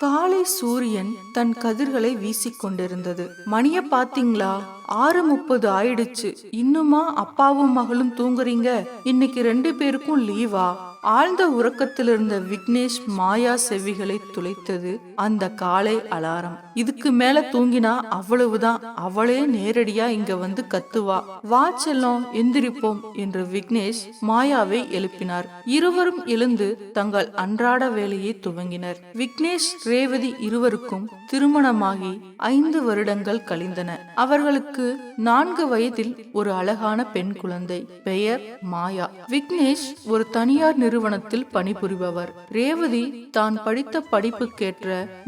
காலை சூரியன் தன் கதிர்களை வீசிக் கொண்டிருந்தது மணிய பாத்தீங்களா? ஆறு முப்பது ஆயிடுச்சு. இன்னுமா அப்பாவும் மகளும் தூங்குறீங்க? இன்னைக்கு ரெண்டு பேருக்கும் லீவா? ஆழ்ந்த உறக்கத்தில் இருந்த விக்னேஷ் மாயா செவிகளை துளைத்தது அந்த காலை அலாரம். இதுக்கு மேல தூங்கினா அவ்வளவுதான் அவளே நேரடியா இங்க வந்து கத்துவா. வா செல்லம் எந்திரிப்போம் என்று விக்னேஷ் மாயாவை எழுப்பினார். இருவரும் எழுந்து தங்கள் அன்றாட வேலையை துவங்கினர். விக்னேஷ் ரேவதி இருவருக்கும் திருமணமாகி ஐந்து வருடங்கள் கழிந்தன. அவர்களுக்கு நான்கு வயதில் ஒரு அழகான பெண் குழந்தை பெயர் மாயா. விக்னேஷ் ஒரு தனியார் நிறுவனத்தில் பணிபுரிபவர். ரேவதி தான் படித்த படிப்புக்கேற்ற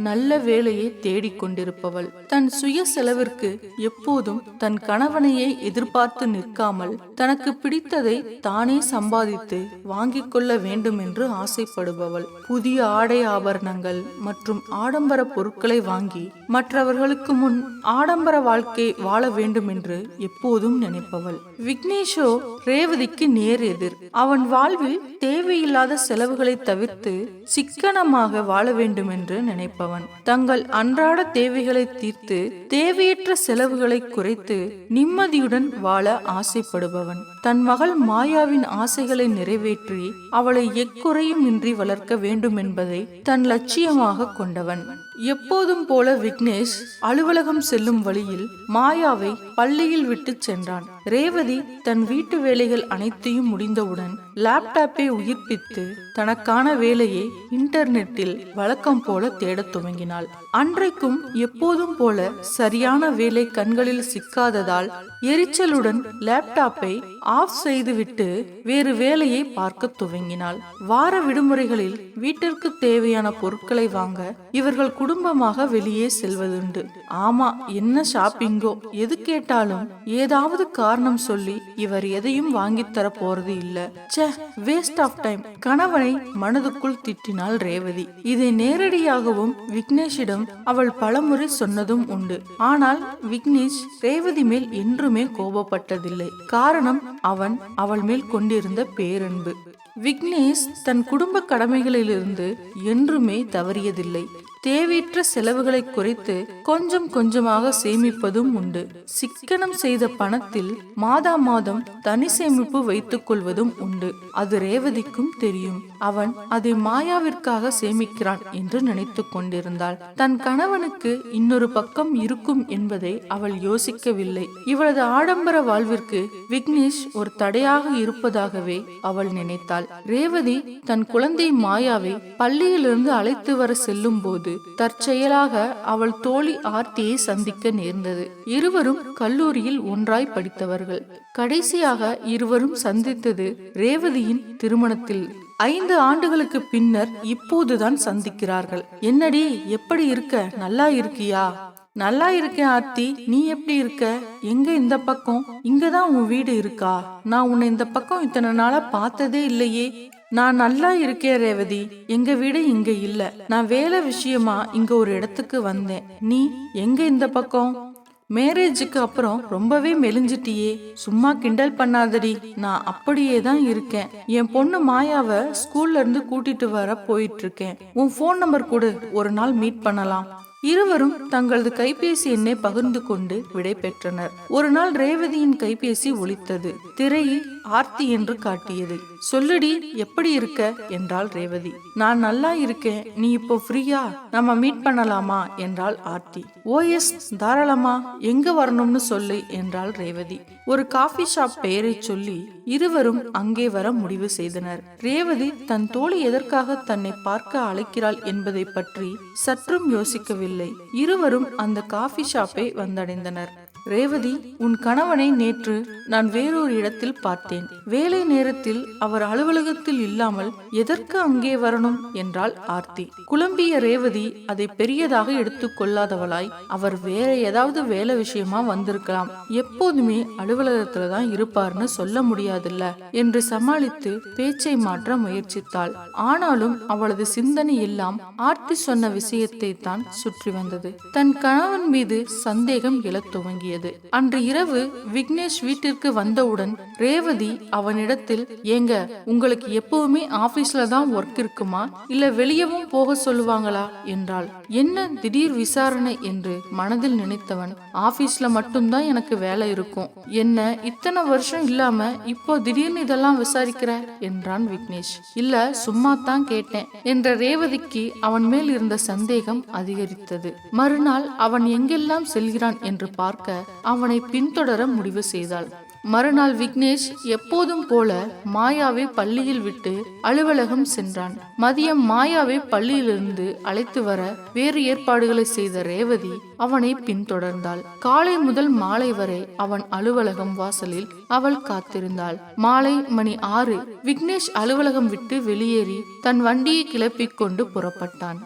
நல்ல வேலையை தேடிக் கொண்டிருப்பவள். தன் சுய செலவிற்கு எப்போதும் தன் கணவனையே எதிர்பார்த்து நிற்காமல் தனக்கு பிடித்ததை தானே சம்பாதித்து வாங்கிக் கொள்ள வேண்டும் என்று ஆசைப்படுபவள். புதிய ஆடை ஆபரணங்கள் மற்றும் ஆடம்பர பொருட்களை வாங்கி மற்றவர்களுக்கு முன் ஆடம்பர வாழ்க்கை வாழ வேண்டும் என்று எப்போதும் நினைப்பவள். விக்னேஷோ ரேவதிக்கு நேர் எதிர். அவன் வாழ்வில் தேவை தேவையில்லாத செலவுகளை தவிர்த்து சிக்கனமாக வாழ வேண்டும் என்று நினைப்பவன். தங்கள் அன்றாட தேவைகளை தீர்த்து தேவையற்ற செலவுகளை குறைத்து நிம்மதியுடன் வாழ ஆசைப்படுபவன். தன் மகள் மாயாவின் ஆசைகளை நிறைவேற்றி அவளை எக்குறையும் இன்றி வளர்க்க வேண்டும் என்பதை தன் லட்சியமாக கொண்டவன். எப்போதும் போல விக்னேஷ் அலுவலகம் செல்லும் வழியில் மாயாவை பள்ளியில் விட்டு சென்றான். ரேவதி தன் வீட்டு வேலைகள் அனைத்தையும் முடிந்தவுடன் லேப்டாப்பை உயிர்ப்பித்து தனக்கான வேலையை இன்டர்நெட்டில் வழக்கம் போல தேடத் துவங்கினாள். அன்றைக்கும் எப்போதும் போல சரியான வேலை கண்களில் சிக்காததால் எரிச்சலுடன் லேப்டாப்பை ஆஃப் செய்துவிட்டு வேறு வேலையை பார்க்க துவங்கினாள். வார விடுமுறைகளில் வீட்டிற்கு தேவையான பொருட்களை வாங்க இவர்கள் குடும்பமாக வெளியே செல்வதுண்டு. ஆமா என்ன ஷாப்பிங்கோ எது கேட்டாலும் ஏதாவது காரணம் சொல்லி இவர் எதையும் வாங்கித் தர போறது இல்ல. ச்சே வேஸ்ட் ஆஃப் டைம் கணவன் மனதுக்குள் திட்டினாள் ரேவதி. இதை நேரடியாகவும் விக்னேஷிடம் அவள் பலமுறை சொன்னதும் உண்டு. ஆனால் விக்னேஷ் ரேவதி மேல் என்றுமே கோபப்பட்டதில்லை. காரணம் அவன் அவள் மேல் கொண்டிருந்த பேரன்பு. விக்னேஷ் தன் குடும்ப கடமைகளிலிருந்து என்றுமே தவறியதில்லை. தேவையற்ற செலவுகளை குறைத்து கொஞ்சம் கொஞ்சமாக சேமிப்பதும் உண்டு. சிக்கனம் செய்த பணத்தில் மாதா மாதம் தனி சேமிப்பு வைத்துக் கொள்வதும் உண்டு. அது ரேவதிக்கும் தெரியும். அவன் அதை மாயாவிற்காக சேமிக்கிறான் என்று நினைத்து கொண்டிருந்தாள். தன் கணவனுக்கு இன்னொரு பக்கம் இருக்கும் என்பதை அவள் யோசிக்கவில்லை. இவளது ஆடம்பர வாழ்விற்கு விக்னேஷ் ஒரு தடையாக இருப்பதாகவே அவள் நினைத்தாள். ரேவதி தன் குழந்தை மாயாவை பள்ளியிலிருந்து அழைத்து வர செல்லும் போது தற்செயலாக அவள் தோழி ஆர்த்தியை சந்திக்க நேர்ந்தது. இருவரும் கல்லூரியில் ஒன்றாய் படித்தவர்கள். கடைசியாக இருவரும் சந்தித்தது ரேவதியின் திருமணத்தில். ஐந்து ஆண்டுகளுக்கு பின்னர் இப்போதுதான் சந்திக்கிறார்கள். என்னடி எப்படி இருக்க? நல்லா இருக்கியா? நல்லா இருக்கேன் ஆர்த்தி. நீ எப்படி இருக்க? எங்க இந்த பக்கம்? இங்கதான் உன் வீடு இருக்கா? நான் உன்னை இந்த பக்கம் இத்தனை நாளா பார்த்ததே இல்லையே. நான் நல்லா இருக்கேன் ரேவதி. எங்க வீடு இங்க இல்ல. நான் வேலை விஷயமா இங்க ஒரு இடத்துக்கு வந்தேன். நீ எங்க இந்த பக்கம்? மேரேஜுக்கு அப்புறம் ரொம்பவே மெலிஞ்சிட்டியே. சும்மா கிண்டல் பண்ணாதடி. நான் அப்படியே தான் இருக்கேன். என் பொண்ணு மாயாவை ஸ்கூல்ல இருந்து கூட்டிட்டு வர போயிட்டு இருக்கேன். உன் ஃபோன் நம்பர் கொடு. ஒரு நாள் மீட் பண்ணலாம். இருவரும் தங்களது கைபேசி எண்ணை பகிர்ந்து கொண்டு விடை பெற்றனர். ஒரு நாள் ரேவதியின் கைபேசி ஒலித்தது. திரையில் ஆர்த்தி என்று காட்டியது. சொல்லுடி எப்படி இருக்க? என்றாள் ரேவதி. நான் நல்லா இருக்கேன். நீ இப்போ ஃப்ரீயா? நம்ம மீட் பண்ணலாமா? என்றாள் ஆர்த்தி. ஓஎஸ் தாராளமா. எங்க வரணும்னு சொல்லு என்றாள் ரேவதி. ஒரு காஃபி ஷாப் பெயரை சொல்லி இருவரும் அங்கே வர முடிவு செய்தனர். ரேவதி தன் தோழி எதற்காக தன்னை பார்க்க அழைக்கிறாள் என்பதை பற்றி சற்றும் யோசிக்கவில்லை. இருவரும் அந்த காஃபி ஷாப்பை வந்தடைந்தனர். ரேவதி உன் கணவனை நேற்று நான் வேறொரு இடத்தில் பார்த்தேன். வேலை நேரத்தில் அவர் அலுவலகத்தில் இல்லாமல் எதற்கு அங்கே வரணும்? என்றாள் ஆர்த்தி. குழம்பிய ரேவதி அதை பெரியதாக எடுத்துக் கொள்ளாதவளாய் அவர் வேற ஏதாவது வேலை விஷயமா வந்திருக்கலாம். எப்போதுமே அலுவலகத்துல தான் இருப்பார்னு சொல்ல முடியாதுல்ல? என்று சமாளித்து பேச்சை மாற்ற முயற்சித்தாள். ஆனாலும் அவளது சிந்தனை எல்லாம் ஆர்த்தி சொன்ன விஷயத்தை தான் சுற்றி வந்தது. தன் கணவன் மீது சந்தேகம் எழத் துவங்கியது. தொடங்கியது. அன்று இரவு விக்னேஷ் வீட்டிற்கு வந்தவுடன் ரேவதி அவனிடத்தில் ஏங்க உங்களுக்கு எப்பவுமே ஆபீஸ்ல தான் ஒர்க் இருக்குமா? இல்ல வெளியவும் போக சொல்லுவாங்களா? என்றாள். என்ன திடீர் விசாரணை? என்று மனதில் நினைத்தவன் ஆபீஸ்ல மட்டும்தான் எனக்கு வேலை இருக்கும். என்ன இத்தனை வருஷம் இல்லாம இப்போ திடீர்னு இதெல்லாம் விசாரிக்கிற? என்றான் விக்னேஷ். இல்ல சும்மா தான் கேட்டேன். என்ற ரேவதிக்கு அவன் மேல் இருந்த சந்தேகம் அதிகரித்தது. மறுநாள் அவன் எங்கெல்லாம் செல்கிறான் என்று பார்க்க அவனை பின்தொடர முடிவு செய்தாள். மறுநாள் விக்னேஷ் எப்போதும் போல மாயாவை பள்ளியில் விட்டு அலுவலகம் சென்றான். மதியம் மாயாவை பள்ளியிலிருந்து அழைத்து வர வேறு ஏற்பாடுகளை செய்த ரேவதி அவனை பின்தொடர்ந்தாள். காலை முதல் மாலை வரை அவன் அலுவலகம் வாசலில் அவள் காத்திருந்தாள். மாலை மணி ஆறு விக்னேஷ் அலுவலகம் விட்டு வெளியேறி தன் வண்டியை கிளப்பிக் கொண்டு புறப்பட்டான்.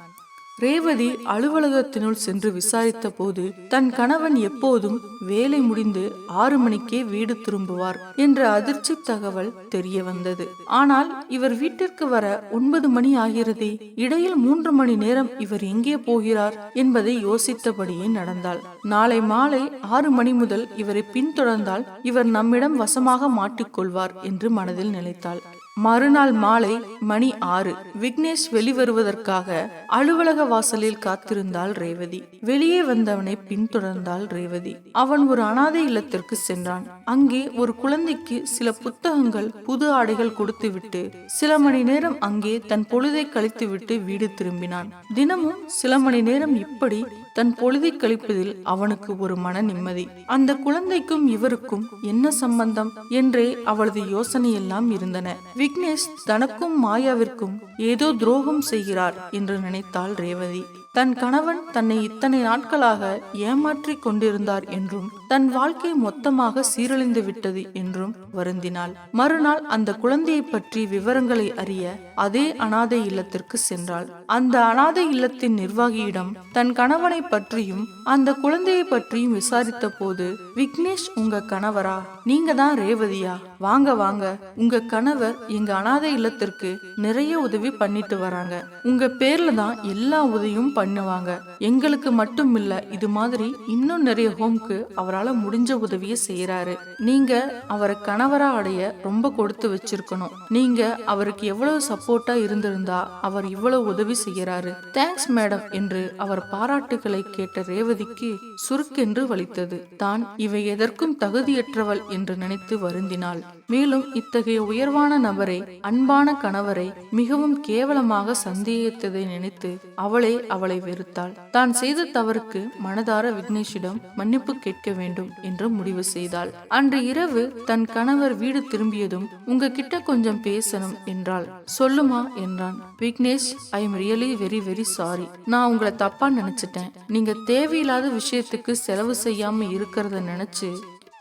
ரேவதி அலுவலகத்தினுள் சென்று விசாரித்த போது தன் கணவன் எப்போதும் வேலை முடிந்து ஆறு மணிக்கே வீடு திரும்புவார் என்ற அதிர்ச்சி தகவல் தெரிய வந்தது. ஆனால் இவர் வீட்டிற்கு வர ஒன்பது மணி ஆகிறதே இடையில் மூன்று மணி நேரம் இவர் எங்கே போகிறார் என்பதை யோசித்தபடியே நடந்தாள். நாளை மாலை ஆறு மணி முதல் இவரை பின்தொடர்ந்தால் இவர் நம்மிடம் வசமாக மாட்டிக்கொள்வார் என்று மனதில் நினைத்தாள். மறுநாள் மாலை மணி ஆறு விக்னேஷ் வெளிவருவதற்காக அலுவலக வாசலில் காத்திருந்தாள் ரேவதி. வெளியே வந்தவனை பின்தொடர்ந்தாள் ரேவதி. அவன் ஒரு அனாதை இல்லத்திற்கு சென்றான். அங்கே ஒரு குழந்தைக்கு சில புத்தகங்கள் புது ஆடைகள் கொடுத்துவிட்டு சில மணி நேரம் அங்கே தன் பொழுதை கழித்துவிட்டு வீடு திரும்பினான். தினமும் சில மணி நேரம் இப்படி தன் பொழுதை கழிப்பதில் அவனுக்கு ஒரு மன நிம்மதி. அந்த குழந்தைக்கும் இவருக்கும் என்ன சம்பந்தம்? என்றே அவளது யோசனையெல்லாம் இருந்தன. விக்னேஷ் தனக்கும் மாயாவிற்கும் ஏதோ துரோகம் செய்கிறார் என்று நினைத்தாள் ரேவதி. தன் கணவன் தன்னை இத்தனை நாட்களாக ஏமாற்றிக் கொண்டிருந்தார் என்றும் தன் வாழ்க்கை மொத்தமாக சீரழிந்து விட்டது என்றும் வருந்தினாள். மறுநாள் அந்த குழந்தையை பற்றி விவரங்களை அறிய அதே அனாதை இல்லத்திற்கு சென்றாள். அந்த அனாதை இல்லத்தின் நிர்வாகியிடம் தன் கணவனை பற்றியும் அந்த குழந்தையை பற்றியும் விசாரித்த போது விக்னேஷ் உங்க கணவரா? நீங்க தான் ரேவதியா? வாங்க வாங்க. உங்க கணவர் எங்க அனாதை இல்லத்திற்கு நிறைய உதவி பண்ணிட்டு வராங்க. உங்க பேர்ல தான் எல்லா உதவியும் பண்ணுவாங்க. எங்களுக்கு மட்டும் இல்ல இது மாதிரி இன்னும் நிறைய ஹோம்க்கு அவரால் முடிஞ்ச உதவியை செய்யறாரு நீங்க அவரை கணவரா அடைய ரொம்ப கொடுத்து வச்சிருக்கணும். நீங்க அவருக்கு எவ்வளவு சப்போர்ட்டா இருந்திருந்தா அவர் இவ்வளவு உதவி செய்யறாரு தேங்க்ஸ் மேடம் என்று அவர் பாராட்டுகளை கேட்ட ரேவதிக்கு சுருக்கென்று வலித்தது. தான் இவை எதற்கும் தகுதியற்றவள் என்று நினைத்து வருந்தினாள். மேலும் இத்தகைய உயர்வான நபரை அன்பான கணவரை மிகவும் கேவலமாக சந்தேகித்ததை நினைத்து அவளே அவளை வெறுத்தாள். தான் செய்த தவறுக்கு மனதார விக்னேஷிடம் மன்னிப்பு கேட்க வேண்டும் என்று முடிவு செய்தாள். அன்று இரவு தன் கணவர் வீடு திரும்பியதும் உங்க கிட்ட கொஞ்சம் பேசணும் என்றாள். சொல்லுமா என்றான். Vignesh I am really very very sorry நான் உங்களை தப்பா நினைச்சிட்டேன். நீங்க தேவையில்லாத விஷயத்துக்கு செலவு செய்யாம இருக்கிறத நினைச்சு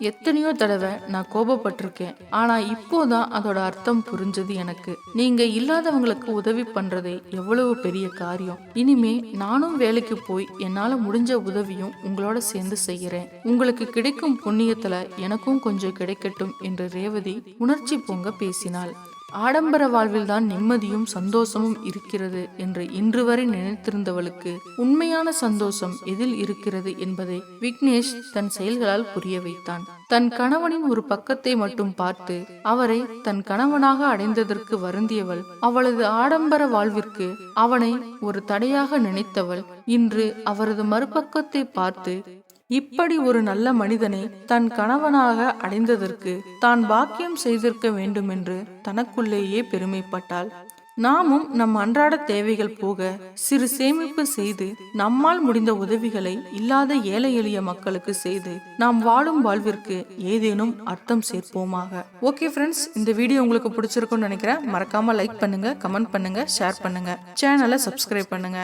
எத்தனையோ தடவை நான் கோபப்பட்டிருக்கேன். ஆனா இப்போதான் அதோட அர்த்தம் புரிஞ்சது எனக்கு. நீங்க இல்லாதவங்களுக்கு உதவி பண்றதே எவ்வளவு பெரிய காரியம். இனிமே நானும் வேலைக்கு போய் என்னால முடிஞ்ச உதவியும் உங்களோட சேர்ந்து செய்யறேன். உங்களுக்கு கிடைக்கும் புண்ணியத்துல எனக்கும் கொஞ்சம் கிடைக்கட்டும் என்று ரேவதி உணர்ச்சி பொங்க பேசினாள். ஆடம்பர வாழ்வில்தான் நிம்மதியும் சந்தோஷமும் இருக்கிறது என்று இன்று வரை நினைத்திருந்தவளுக்கு உண்மையான சந்தோஷம் எதில் இருக்கிறது என்பதை விக்னேஷ் தன் செயல்களால் புரிய வைத்தான். தன் கணவனின் ஒரு பக்கத்தை மட்டும் பார்த்து அவரை தன் கணவனாக அடைந்ததற்கு வருந்தியவள் அவளது ஆடம்பர வாழ்விற்கு அவனை ஒரு தடையாக நினைத்தவள் இன்று அவரது மறுபக்கத்தை பார்த்து இப்படி ஒரு நல்ல மனிதனை தன் கணவனாக அடைந்ததற்கு தான் பாக்கியம் செய்திருக்க வேண்டுமென்று தனக்குள்ளேயே பெருமைப்பட்டாள். நாமும் நம் அன்றாட தேவைகள் போக சிறு சேமிப்பு செய்து நம்மால் முடிந்த உதவிகளை இல்லாத ஏழை எளிய மக்களுக்கு செய்து நாம் வாழும் வாழ்விற்கு ஏதேனும் அர்த்தம் சேர்ப்போமாக. ஓகே ஃப்ரெண்ட்ஸ் இந்த வீடியோ உங்களுக்கு பிடிச்சிருக்கும்னு நினைக்கிறேன். மறக்காம லைக் பண்ணுங்க கமெண்ட் பண்ணுங்க ஷேர் பண்ணுங்க. சேனலை சப்ஸ்கிரைப் பண்ணுங்க.